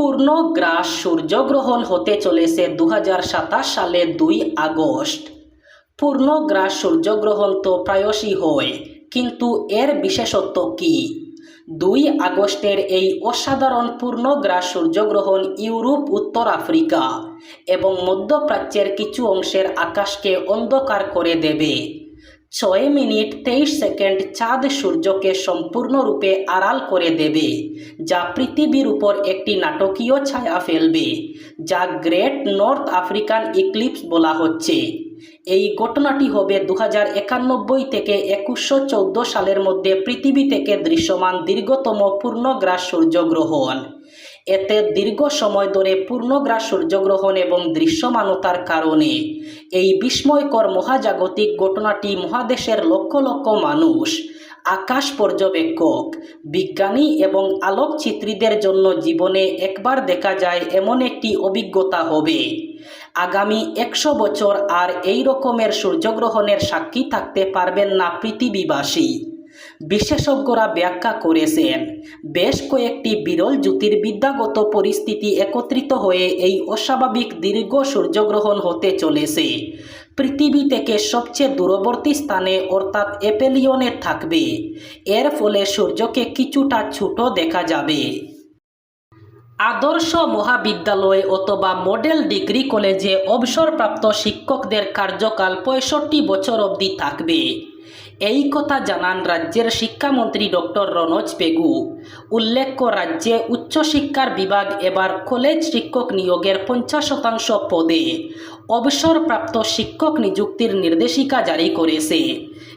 পূর্ণগ্রাস সূর্যগ্রহণ হতে চলেছে দু হাজার সাতাশ সালে দুই আগস্ট। পূর্ণগ্রাস সূর্যগ্রহণ তো প্রায়শই হয়, কিন্তু এর বিশেষত্ব কী? দুই আগস্টের এই অসাধারণ পূর্ণগ্রাস সূর্যগ্রহণ ইউরোপ, উত্তর আফ্রিকা এবং মধ্যপ্রাচ্যের কিছু অংশের আকাশকে অন্ধকার করে দেবে। ছয় মিনিট তেইশ সেকেন্ড চাঁদ সূর্যকে সম্পূর্ণরূপে আড়াল করে দেবে, যা পৃথিবীর উপর একটি নাটকীয় ছায়া ফেলবে, যা গ্রেট নর্থ আফ্রিকান ইক্লিপস বলা হচ্ছে। এই ঘটনাটি হবে দু একানব্বই থেকে একুশশো সালের মধ্যে পৃথিবী থেকে দৃশ্যমান দীর্ঘতম পূর্ণগ্রাস সূর্যগ্রহণ। এতে দীর্ঘ সময় ধরে পূর্ণগ্রাস সূর্যগ্রহণ এবং দৃশ্যমানতার কারণে। এই বিস্ময়কর মহাজাগতিক ঘটনাটি মহাদেশের লক্ষ লক্ষ মানুষ, আকাশ পর্যবেক্ষক, বিজ্ঞানী এবং আলোকচিত্রীদের জন্য জীবনে একবার দেখা যায় এমন একটি অভিজ্ঞতা হবে। আগামী একশো বছর আর এই রকমের সূর্যগ্রহণের সাক্ষী থাকতে পারবেন না পৃথিবীবাসী। বিশেষজ্ঞরা ব্যাখ্যা করেছেন, বেশ কয়েকটি বিরল জ্যোতির্বিদ্যাগত পরিস্থিতি একত্রিত হয়ে এই অস্বাভাবিক দীর্ঘ সূর্যগ্রহণ হতে চলেছে। পৃথিবী থেকে সবচেয়ে দূরবর্তী স্থানে অর্থাৎ এপেলিয়নে থাকবে। এর ফলে সূর্যকে কিছুটা ছোট দেখা যাবে। আদর্শ মহাবিদ্যালয় অথবা মডেল ডিগ্রি কলেজে অবসরপ্রাপ্ত শিক্ষকদের কার্যকাল পঁয়ষট্টি বছর অবধি থাকবে। এই কথা জানান রাজ্যের শিক্ষামন্ত্রী ডক্টর রনোজ পেগু উল্লেখ্য, রাজ্যে উচ্চশিক্ষার বিভাগ এবার কলেজ শিক্ষক নিয়োগের পঞ্চাশ শতাংশ পদে। অবসরপ্রাপ্ত শিক্ষক নিযুক্তির নির্দেশিকা জারি করেছে।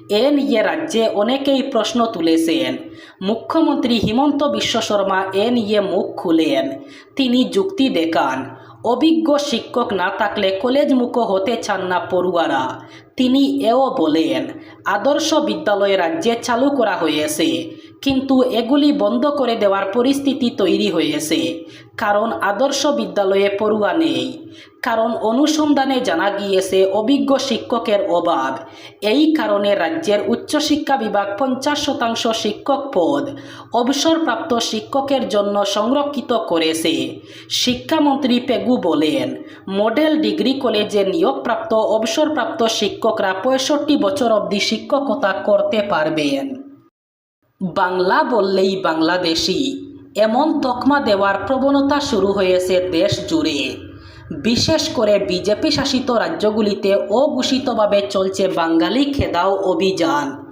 এ নিয়ে রাজ্যে অনেকেই প্রশ্ন তুলেছেন। মুখ্যমন্ত্রী হিমন্ত বিশ্ব শর্মা এ নিয়ে মুখ খুলেন। তিনি যুক্তি দেখান অভিজ্ঞ শিক্ষক না থাকলে কলেজ মুখ হতে চান না পড়ুয়ারা। তিনি এও বলেন, আদর্শ বিদ্যালয় রাজ্যে চালু করা হয়েছে। কিন্তু এগুলি বন্ধ করে দেওয়ার পরিস্থিতি তৈরি হয়েছে। কারণ আদর্শ বিদ্যালয়ে পড়ুয়া নেই। কারণ অনুসন্ধানে জানা গিয়েছে অভিজ্ঞ শিক্ষকের অভাব। এই কারণে রাজ্যের উচ্চশিক্ষা বিভাগ পঞ্চাশ শতাংশ শিক্ষক পদ অবসরপ্রাপ্ত শিক্ষকের জন্য সংরক্ষিত করেছে। শিক্ষামন্ত্রী পেগু বলেন, মডেল ডিগ্রি কলেজে নিয়োগপ্রাপ্ত অবসরপ্রাপ্ত শিক্ষকরা পঁয়ষট্টি বছর অবধি শিক্ষকতা করতে পারবেন। বাংলা বললেই বাংলাদেশি। এমন তকমা দেওয়ার প্রবণতা শুরু হয়েছে দেশ জুড়ে। বিশেষ করে বিজেপি শাসিত রাজ্যগুলিতে অঘোষিতভাবে চলছে বাঙালি খেদাও অভিযান।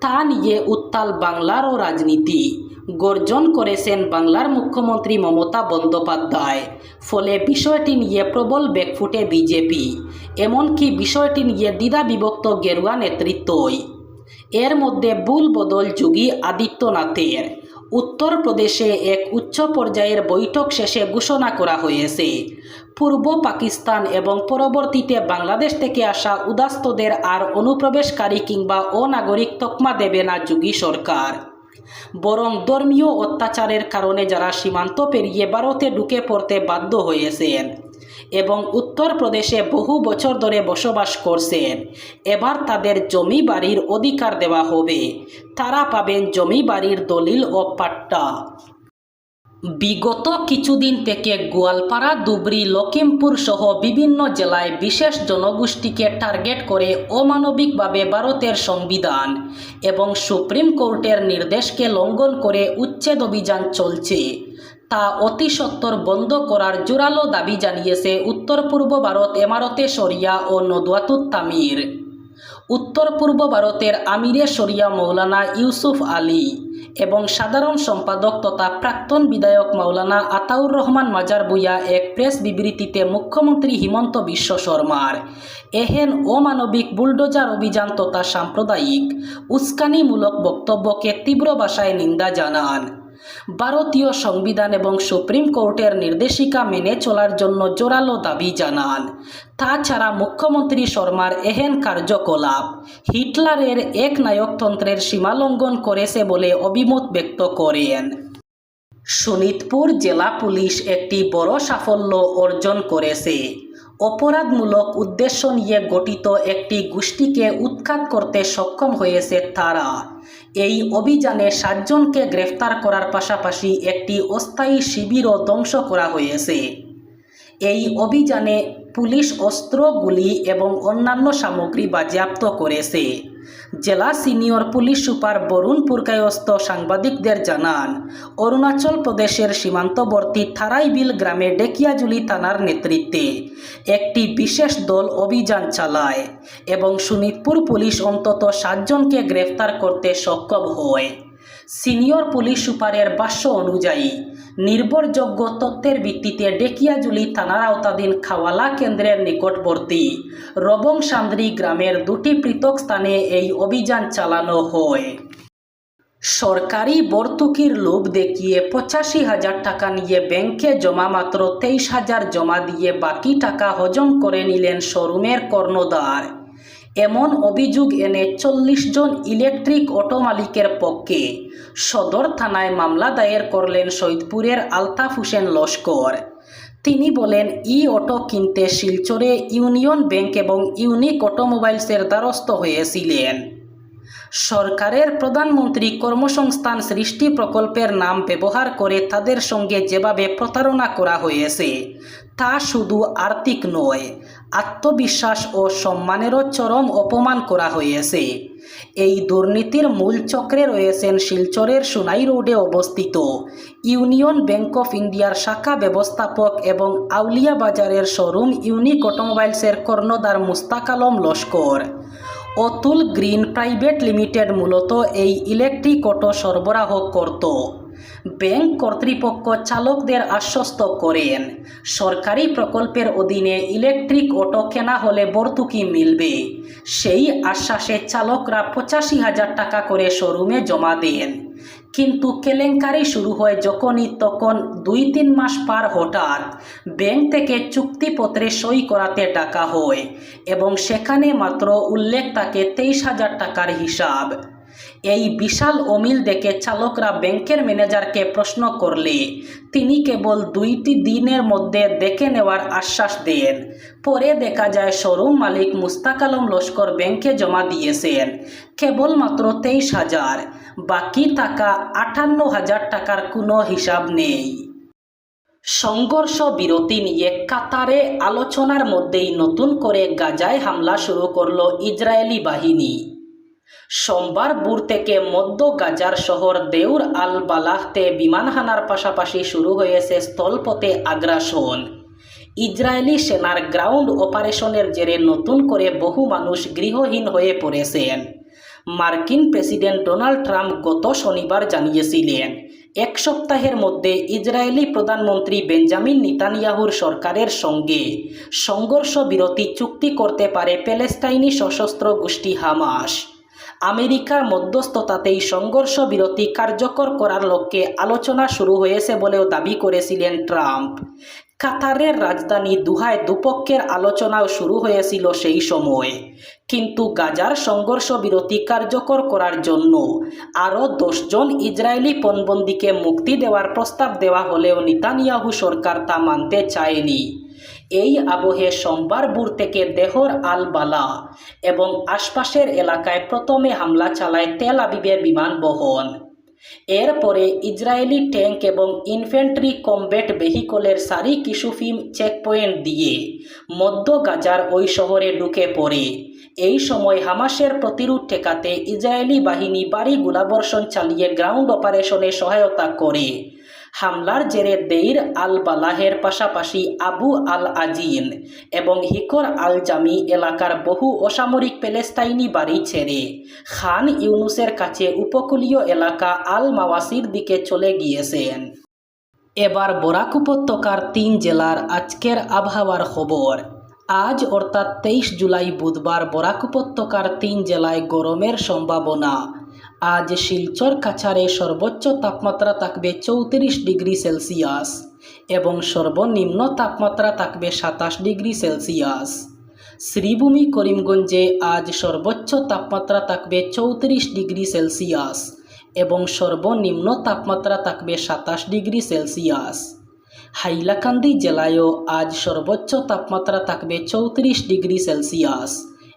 তা নিয়ে উত্তাল বাংলারও রাজনীতি। গর্জন করেছেন বাংলার মুখ্যমন্ত্রী মমতা বন্দ্যোপাধ্যায়। ফলে বিষয়টি নিয়ে প্রবল বেকফুটে বিজেপি। এমনকি বিষয়টি নিয়ে দ্বিধা বিভক্ত গেরুয়া নেতৃত্বই। এর মধ্যে বুল বদল যোগী আদিত্যনাথের। উত্তরপ্রদেশে এক উচ্চ পর্যায়ের বৈঠক শেষে ঘোষণা করা হয়েছে। পূর্ব পাকিস্তান এবং পরবর্তীতে বাংলাদেশ থেকে আসা উদাস্তদের আর অনুপ্রবেশকারী কিংবা অনাগরিক তকমা দেবে না যোগী সরকার। বরং ধর্মীয় অত্যাচারের কারণে যারা সীমান্ত পেরিয়ে ভারতে ঢুকে পড়তে বাধ্য হয়েছেন। এবং উত্তরপ্রদেশে বহু বছর ধরে বসবাস করছেন। এবার তাদের জমি বাড়ির অধিকার দেওয়া হবে। তারা পাবেন জমি বাড়ির দলিল ও পাট্টা। বিগত কিছুদিন থেকে গোয়ালপাড়া, ধুবড়ি লখিমপুর সহ বিভিন্ন জেলায় বিশেষ জনগোষ্ঠীকে টার্গেট করে অমানবিকভাবে ভারতের সংবিধান এবং সুপ্রিম কোর্টের নির্দেশকে লঙ্ঘন করে উচ্ছেদ অভিযান চলছে। তা অতি সত্বর বন্ধ করার জোরালো দাবি জানিয়েছে উত্তর পূর্ব ভারত এমারতে শরিয়া ও নদওয়াতুত তামির। উত্তর পূর্ব ভারতের আমিরে শরিয়া মৌলানা ইউসুফ আলী এবং সাধারণ সম্পাদক তথা প্রাক্তন বিধায়ক মাওলানা আতাউর রহমান মাজার বুয়া এক প্রেস বিবৃতিতে মুখ্যমন্ত্রী হিমন্ত বিশ্ব শর্মার এহেন অমানবিক বুলডোজার অভিযান তথা সাম্প্রদায়িক উস্কানিমূলক বক্তব্যকে তীব্র ভাষায় নিন্দা জানান। ভারতীয় সংবিধান এবং সুপ্রিম কোর্টের নির্দেশিকা মেনে চলার জন্য জোরালো দাবি জানান। তাছাড়া মুখ্যমন্ত্রী শর্মার এহেন কার্যকলাপ হিটলারের এক নায়কতন্ত্রের সীমালঙ্ঘন করেছে বলে অভিমত ব্যক্ত করেন। শোনিতপুর জেলা পুলিশ একটি বড় সাফল্য অর্জন করেছে। অপরাধমূলক উদ্দেশ্য নিয়ে গঠিত একটি গোষ্ঠীকে উৎখাত করতে সক্ষম হয়েছে তারা। এই অভিযানে সাতজনকে গ্রেফতার করার পাশাপাশি একটি অস্থায়ী শিবিরও ধ্বংস করা হয়েছে। এই অভিযানে পুলিশ অস্ত্রগুলি এবং অন্যান্য সামগ্রী বাজেয়াপ্ত করেছে। জেলা senior police super Barun Purkayastha সাংবাদিকদের জানান, অরুণাচল প্রদেশের সীমান্তবর্তী থারাইবিল গ্রামে ডেকিয়াজুলি থানার নেতৃত্বে একটি বিশেষ দল অভিযান চালায় এবং সুনিতপুর পুলিশ অন্তত সাতজনকে গ্রেফতার করতে সক্ষম হয়। সিনিয়র পুলিশ সুপারের ভাষ্য অনুযায়ী নির্ভরযোগ্য তথ্যের ভিত্তিতে ডেকিয়াজুলি থানার আওতাধীন খাওয়ালা কেন্দ্রের নিকটবর্তী রবং সান্দ্রি গ্রামের দুটি পৃথক স্থানে এই অভিযান চালানো হয়। সরকারি ভর্তুকির লোভ দেখিয়ে পঁচাশি হাজার টাকা নিয়ে ব্যাংকে জমা মাত্র তেইশ হাজার জমা দিয়ে বাকি টাকা হজম করে নিলেন শোরুমের কর্ণধার। এমন অভিযোগ এনে চল্লিশ জন ইলেকট্রিক অটো মালিকের পক্ষে সদর থানায় মামলা দায়ের করলেন সৈদপুরের আলতাফ হোসেন লস্কর। তিনি বলেন, ই অটো কিনতে শিলচরে ইউনিয়ন ব্যাংক এবং ইউনিক অটোমোবাইলসের দ্বারস্থ হয়েছিলেন। সরকারের প্রধানমন্ত্রী কর্মসংস্থান সৃষ্টি প্রকল্পের নাম ব্যবহার করে তাদের সঙ্গে যেভাবে প্রতারণা করা হয়েছে তা শুধু আর্থিক নয়, আত্মবিশ্বাস ও সম্মানেরও চরম অপমান করা হয়েছে। এই দুর্নীতির মূল চক্রে রয়েছেন শিলচরের সোনাই রোডে অবস্থিত ইউনিয়ন ব্যাংক অফ ইন্ডিয়ার শাখা ব্যবস্থাপক এবং আউলিয়া বাজারের শোরুম ইউনিক অটোমোবাইলসের কর্ণধার Mustaq Alam Laskar. Atul green private limited মূলত এই ইলেকট্রিক অটো সরবরাহ করত। ব্যাংক কর্তৃপক্ষ চালকদের আশ্বস্ত করেন। সরকারি প্রকল্পের অধীনে ইলেকট্রিক অটো কেনা হলে ভর্তুকি মিলবে। সেই আশ্বাসে চালকরা পঁচাশি হাজার টাকা করে শোরুমে জমা দেন। কিন্তু কেলেঙ্কারি শুরু হয় যখনই তখন দুই তিন মাস পার হঠাৎ ব্যাংক থেকে চুক্তিপত্রে সই করাতে টাকা হয় এবং সেখানে মাত্র উল্লেখ থাকে তেইশ হাজার টাকার হিসাব। এই বিশাল অমিল দেখে চালকরা ব্যাংকের ম্যানেজারকে প্রশ্ন করলে, তিনি কেবল দুইটি দিনের মধ্যে দেখে নেওয়ার আশ্বাস দেন। পরে দেখা যায় শোরুম মালিক মুস্তাক আলম লস্কর ব্যাংকে জমা দিয়েছেন, কেবলমাত্র তেইশ হাজার। বাকি টাকা আটান্ন হাজার টাকার কোনো হিসাব নেই। সংঘর্ষ বিরতি নিয়ে কাতারে আলোচনার মধ্যেই নতুন করে গাজায় হামলা শুরু করল ইসরায়েলি বাহিনী। সোমবার বুর থেকে মধ্য গাজার শহর দেউর আল বালাহতে বিমান হানার পাশাপাশি শুরু হয়েছে স্থলপথে আগ্রাসন। ইসরায়েলি সেনার গ্রাউন্ড অপারেশনের জেরে নতুন করে বহু মানুষ গৃহহীন হয়ে পড়েছেন। মার্কিন প্রেসিডেন্ট ডোনাল্ড ট্রাম্প গত শনিবার জানিয়েছিলেন, এক সপ্তাহের মধ্যে ইসরায়েলি প্রধানমন্ত্রী বেঞ্জামিন নিতানিয়াহুর সরকারের সঙ্গে সংঘর্ষ বিরতি চুক্তি করতে পারে প্যালেস্টাইনি সশস্ত্র গোষ্ঠী হামাস। আমেরিকার মধ্যস্থতাতেই সংঘর্ষ বিরতি কার্যকর করার লক্ষ্যে আলোচনা শুরু হয়েছে বলেও দাবি করেছিলেন ট্রাম্প। কাতারের রাজধানী দুহায় দুপক্ষের আলোচনাও শুরু হয়েছিল সেই সময়। কিন্তু গাজার সংঘর্ষ বিরতি কার্যকর করার জন্য আরও দশজন ইসরায়েলি পণবন্দিকে মুক্তি দেওয়ার প্রস্তাব দেওয়া হলেও নিতানিয়াহু সরকার তা মানতে চায়নি। এই আবহে সোমবার ভোর থেকে দেহর আল বালা এবং আশপাশের এলাকায় প্রথমে হামলা চালায় তেল আবিবের বিমান বহন এরপরে ইসরায়েলি ট্যাঙ্ক এবং ইনফেন্ট্রি কমব্যাট ভেহিকলের সারি কিসুফিম চেকপয়েন্ট দিয়ে মধ্য গাজার ওই শহরে ঢুকে পড়ে। এই সময় হামাসের প্রতিরোধ ঠেকাতে ইসরায়েলি বাহিনী বাড়ি গোলাবর্ষণ চালিয়ে গ্রাউন্ড অপারেশনে সহায়তা করে। হামলার জেরে দেইর আল বালাহের পাশাপাশি আবু আল আজিন এবং হিকর আল জামি এলাকার বহু অসামরিক প্যালেস্তাইনি বাড়ি ছেড়ে খান ইউনুসের কাছে উপকূলীয় এলাকা আল মাওয়াসির দিকে চলে গিয়েছেন। এবার বরাক উপত্যকার তিন জেলার আজকের আবহাওয়ার খবর। আজ অর্থাৎ তেইশ জুলাই বুধবার বরাক উপত্যকার তিন জেলায় গরমের সম্ভাবনা আজ শিলচর কাছারে সর্বোচ্চ তাপমাত্রা থাকবে চৌত্রিশ ডিগ্রি সেলসিয়াস এবং সর্বনিম্ন তাপমাত্রা থাকবে সাতাশ ডিগ্রি সেলসিয়াস। শ্রীভূমি, করিমগঞ্জে আজ সর্বোচ্চ তাপমাত্রা থাকবে চৌত্রিশ ডিগ্রি সেলসিয়াস এবং সর্বনিম্ন তাপমাত্রা থাকবে সাতাশ ডিগ্রি সেলসিয়াস। হাইলাকান্দি জেলায়ও আজ সর্বোচ্চ তাপমাত্রা থাকবে চৌত্রিশ ডিগ্রি সেলসিয়াস।